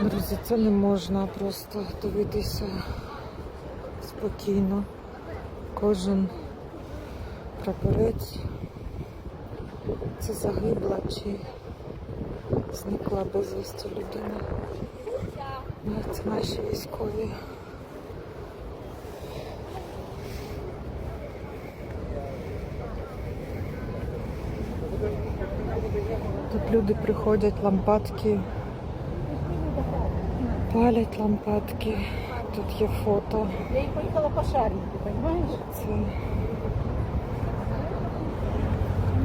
Друзі, це не можна просто дивитися спокійно. Кожен прапорець. Це загибла чи зникла безвісті людина. Ну, Це наші військові. Тут люди приходять, лампадки, палять лампадки. Тут є фото. Я їх поїхала по шарику, понимаешь? Це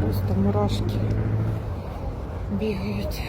просто мурашки бігають.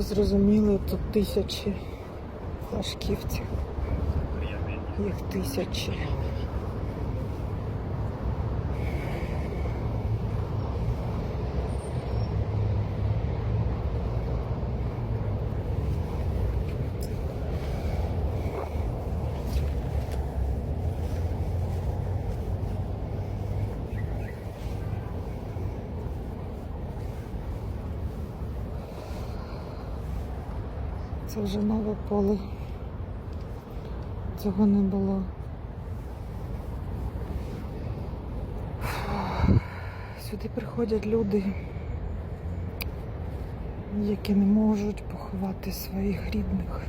Ви зрозуміли, тут тисячі флажківців. Їх тисячі. Це вже нове поле. Цього не було. Сюди приходять люди, які не можуть поховати своїх рідних.